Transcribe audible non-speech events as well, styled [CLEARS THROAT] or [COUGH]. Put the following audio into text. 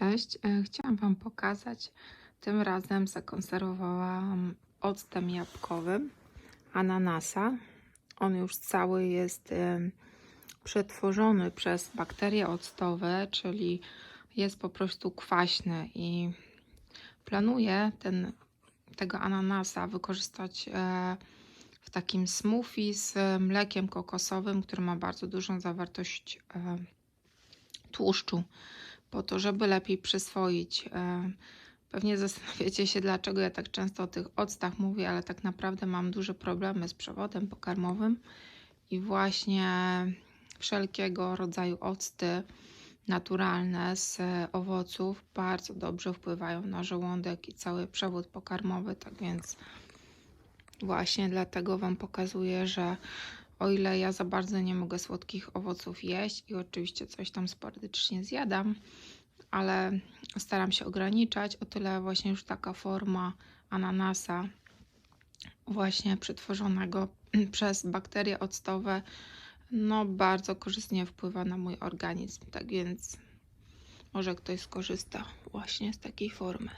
Cześć, e, chciałam Wam pokazać. Tym razem zakonserwowałam octem jabłkowym ananasa. On już cały jest em, przetworzony przez bakterie octowe, czyli jest po prostu kwaśny i planuję ten, tego ananasa wykorzystać e, w takim smoothie z mlekiem kokosowym, który ma bardzo dużą zawartość e, tłuszczu po to, żeby lepiej przyswoić. E, Pewnie zastanawiacie się, dlaczego ja tak często o tych octach mówię, ale tak naprawdę mam duże problemy z przewodem pokarmowym i właśnie wszelkiego rodzaju octy naturalne z owoców bardzo dobrze wpływają na żołądek i cały przewód pokarmowy. Tak więc właśnie dlatego Wam pokazuję, że o ile ja za bardzo nie mogę słodkich owoców jeść i oczywiście coś tam sporadycznie zjadam, ale staram się ograniczać, o tyle właśnie już taka forma ananasa właśnie przetworzonego [CLEARS THROAT] przez bakterie octowe no bardzo korzystnie wpływa na mój organizm, tak więc może ktoś skorzysta właśnie z takiej formy.